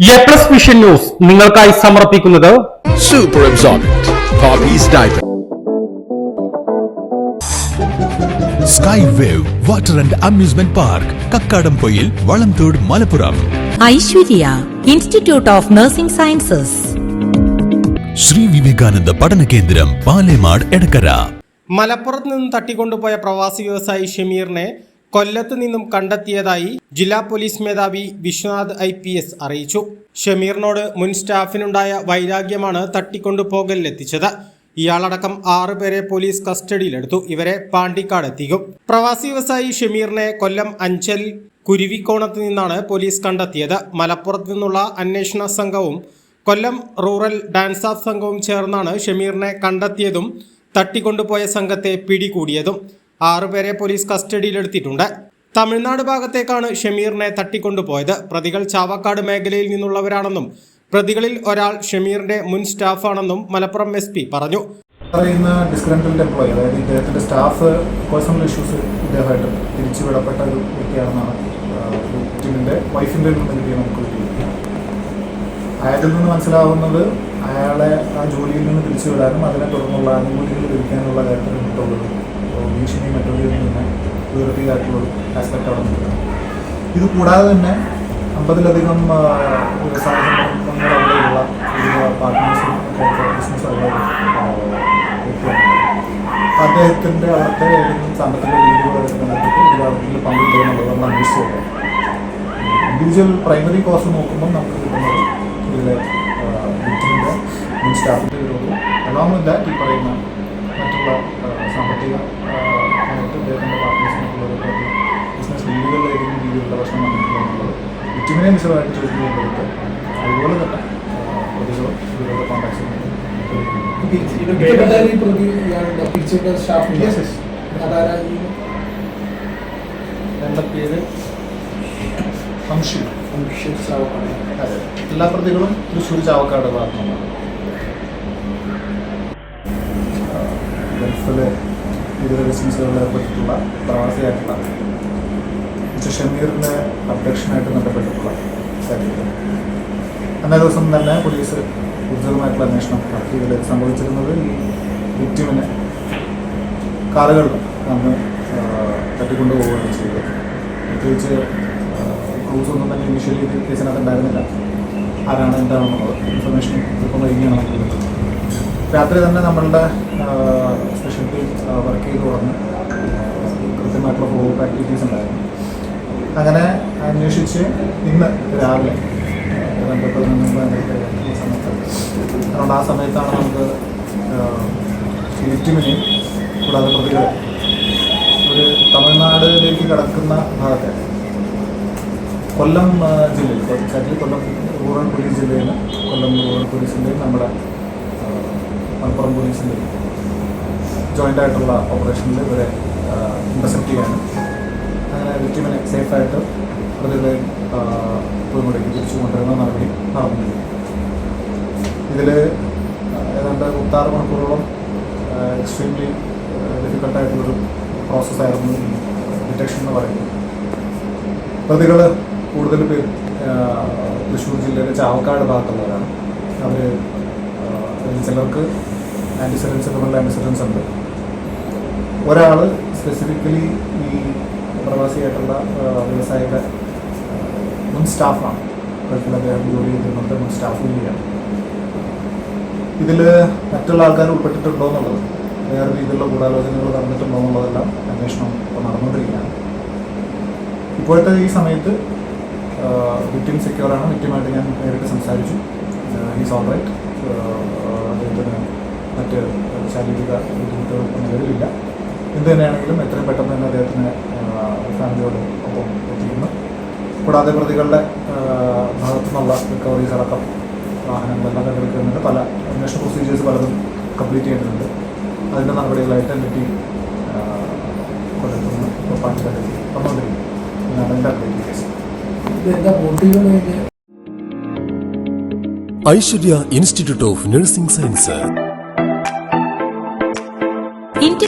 A plus vision news നിങ്ങൾക്കായി സമർപ്പിക്കുന്നത് super absorbent. Sky wave water and amusement park Kakkadampoyil Valamthode Malappuram Aishwarya institute of nursing sciences Shri Vivekananda പഠന കേന്ദ്രം പാലേമാട് എടക്കര മലപ്പുറത്ത് നിന്ന് തട്ടിക്കൊണ്ടുപോയ പ്രവാസി വ്യവസായി ഷമീറിനെ കൊല്ലത്ത് നിന്നും കണ്ടെത്തിയതായി ജില്ലാ പോലീസ് മേധാവി വിശ്വനാഥ് ഐ പി എസ് അറിയിച്ചു. ഷമീറിനോട് മുൻ സ്റ്റാഫിനുണ്ടായ വൈരാഗ്യമാണ് തട്ടിക്കൊണ്ടുപോകലിലെത്തിച്ചത് ഇയാളടക്കം ആറ് പേരെ പോലീസ് കസ്റ്റഡിയിലെടുത്തു. ഇവരെ പാണ്ടിക്കാട് എത്തിക്കും. പ്രവാസി വ്യവസായി ഷമീറിനെ കൊല്ലം അഞ്ചൽ കുരുവിക്കോണത്ത് നിന്നാണ് പോലീസ് കണ്ടെത്തിയത്. മലപ്പുറത്ത് നിന്നുള്ള അന്വേഷണ സംഘവും കൊല്ലം റൂറൽ ഡാൻസ് ഓഫ് സംഘവും ചേർന്നാണ് ഷമീറിനെ കണ്ടെത്തിയതും തട്ടിക്കൊണ്ടുപോയ സംഘത്തെ പിടികൂടിയതും. ആറുപേരെ പോലീസ് കസ്റ്റഡിയിലെടുത്തിട്ടുണ്ട്. തമിഴ്നാട് ഭാഗത്തേക്കാണ് ഷമീറിനെ തട്ടിക്കൊണ്ടുപോയത്. പ്രതികൾ ചാവക്കാട് മേഖലയിൽ നിന്നുള്ളവരാണെന്നും പ്രതികളിൽ ഒരാൾ ഷമീറിന്റെ മുൻ സ്റ്റാഫാണെന്നും മലപ്പുറം എസ് പി പറഞ്ഞു. പറയുന്ന സ്റ്റാഫ് നമുക്ക് അയാളിൽ നിന്ന് മനസ്സിലാവുന്നത് അയാളെ ആ ജോലിയിൽ നിന്ന് തിരിച്ചുവിടാനും അതിനെ തുടർന്നുള്ള ആനുകൂല്യങ്ങൾ ലഭിക്കാനുള്ള കാര്യത്തിൽ നിന്നിട്ടുള്ളത് ഭീഷണി മറ്റുള്ളവരിൽ നിന്ന് ഉയർത്തിയതായിട്ടുള്ള ഒരു ആസ്പെക്റ്റ് അവിടെ നിൽക്കുന്നത് ഇത് കൂടാതെ തന്നെ അമ്പതിലധികം വ്യവസായ പാർട്ട്നേഴ്സും ബിസിനസ് അദ്ദേഹത്തിന്റെ അവിടുത്തെ ഏതെങ്കിലും സാമ്പത്തിക രീതികളുമായിട്ട് ബന്ധപ്പെട്ട് ഇതിൽ പങ്കിട്ടുള്ളത് നമ്മൾ അന്വേഷിച്ചു ഇൻഡിവിജ്വൽ പ്രൈമറി കോസ്റ്റ് നോക്കുമ്പോൾ നമുക്ക് കിട്ടുന്നത് ഇതിലെ വിറ്റിന്റെ സ്റ്റാഫിന്റെ ഒരു അലോങ് വിത്ത് ദാറ്റ് ഈ പറയുന്ന മറ്റുള്ള സാമ്പത്തിക വിറ്റിമിനെ വിശദമായിട്ട് ചോദ്യം ചെയ്തെടുത്ത് അതുപോലെ തന്നെ പ്രതികളും ഇവരുടെ കോൺടാക്ട്സ് എന്റെ പേര് സംശയം മനുഷ്യ സ്റ്റാഫാണ് അതെ എല്ലാ പ്രതികളും തൃശ്ശൂർ ചാവക്കാട് ഭാഗത്തുനിന്നാണ്. ഗൾഫിലെ വിവിധ ബിസിനസ്സുകളിൽ ഏർപ്പെട്ടിട്ടുള്ള പ്രവാസിയായിട്ടുള്ള മിസ്റ്റർ ഷമീറിന്റെ അപ്ഡക്ഷനായിട്ട് ബന്ധപ്പെട്ടിട്ടുള്ള അന്നേ ദിവസം തന്നെ പോലീസ് ഊർജിതമായിട്ടുള്ള അന്വേഷണം നടത്തി ഇതിൽ സംഭവിച്ചിരുന്നത് ഈ വിക്റ്റിമിനെ കാറുകളിൽ അന്ന് തട്ടിക്കൊണ്ടുപോവുകയാണ് ചെയ്തത്. പ്രത്യേകിച്ച് ക്രൂസ് ഒന്നും തന്നെ ഇനിഷ്യലി കേസിനകത്ത് ഉണ്ടായിരുന്നില്ല. ആരാണ് എന്താണെന്നുള്ളത് ഇൻഫർമേഷൻ ഇപ്പം വൈകിയാണ് നമുക്ക് കിട്ടുന്നത്. രാത്രി തന്നെ നമ്മളുടെ സ്പെഷ്യൽ ടീം വർക്ക് ചെയ്ത് തുടങ്ങി. കൃത്യമായിട്ടുള്ള ഫോളോ ആക്ടിവിറ്റീസ് ഉണ്ടായിരുന്നു. അങ്ങനെ അന്വേഷിച്ച് ഇന്ന് രാവിലെ അതുകൊണ്ട് ആ സമയത്താണ് നമുക്ക് വിക്റ്റിമിനെയും കൂടാതെ പ്രതികൾ ഒരു തമിഴ്നാടിലേക്ക് കടക്കുന്ന ഭാഗത്തെ കൊല്ലം ജില്ലയിൽ എക്സാക്ട്ലി കൊല്ലം റൂറൽ പോലീസ് ജില്ലയിൽ കൊല്ലം റൂറൽ പോലീസിന്റെയും നമ്മുടെ മലപ്പുറം പോലീസിന്റെയും ജോയിന്റ് ആയിട്ടുള്ള ഓപ്പറേഷനിൽ ഇവരെ ഇന്റർസെപ്റ്റ് ചെയ്യാനും വിക്ടിമിനെ സേഫായിട്ട് പ്രതികളെ പുതുമുടക്കി തിരിച്ചു കൊണ്ടുവരുന്ന നടപടി നടന്നിട്ടുണ്ട് ഇതിൽ ഏതാണ്ട് മുപ്പത്താറ് മണിക്കൂറോളം എക്സ്ട്രീംലി ഡിഫിക്കൽട്ടായിട്ടുള്ളൊരു പ്രോസസ്സായിരുന്നു ഡിറ്റക്ഷൻ എന്ന് പറയുന്നത്. പ്രതികൾ കൂടുതൽ പേർ തൃശ്ശൂർ ജില്ലയിലെ ചാവക്കാട് ഭാഗത്തുള്ളവരാണ്. അവർ ചിലർക്ക് ആന്റിസിഡൻസ് ക്രിമിനൽ ആന്റിസിഡൻസ് ഉണ്ട്. ഒരാൾ സ്പെസിഫിക്കലി ഈ പ്രവാസിയായിട്ടുള്ള ആ, വ്യവസായിക മുൻ സ്റ്റാഫാണ്. ഗൾഫിൽ അദ്ദേഹം ജോലി ചെയ്തിട്ടുണ്ട് മുൻ സ്റ്റാഫ് കൂടിയാണ്. ഇതിൽ മറ്റുള്ള ആൾക്കാർ ഉൾപ്പെട്ടിട്ടുണ്ടോ എന്നുള്ളത് വേറെ രീതിയിലുള്ള ഗൂഢാലോചനകൾ നടന്നിട്ടുണ്ടോ എന്നുള്ളതെല്ലാം അന്വേഷണം ഇപ്പോൾ നടന്നുകൊണ്ടിരിക്കുകയാണ്. ഇപ്പോഴത്തെ ഈ സമയത്ത് വിക്ടിം സെക്യൂറാണ് വിക്ടിമായിട്ട് ഞാൻ നേരിട്ട് സംസാരിച്ചു. ഈസ് ഓൾ റൈറ്റ് അദ്ദേഹത്തിന് മറ്റ് ശാരീരിക ബുദ്ധിമുട്ടുകൾ ഒന്നും നിലവിലില്ല എന്ത് തന്നെയാണെങ്കിലും എത്രയും പെട്ടെന്ന് തന്നെ അദ്ദേഹത്തിന് ഫാമിലിയോട് ഒപ്പം എത്തിക്കുന്നു. കൂടാതെ പ്രതികളുടെ ഭാഗത്തു നിന്നുള്ള റിക്കവറീസ് അടക്കം വാഹനങ്ങളെല്ലാം കണ്ടെടുക്കുന്നുണ്ട്. പല അന്വേഷണ പ്രൊസീജിയേഴ്സ് പലതും കംപ്ലീറ്റ് ചെയ്തിട്ടുണ്ട് അതിന്റെ നടപടികളായിട്ട് എന്റെ ടീം കൊല്ലത്തുനിന്ന് പാട്ടിലേക്ക് വന്നുകൊണ്ടിരിക്കും ഇതാണ് എന്റെ അപ്ഡേറ്റ് കേസ് ഇതെന്താ ബോട്ടികളൊക്കെ Aishwarya institute of nursing science.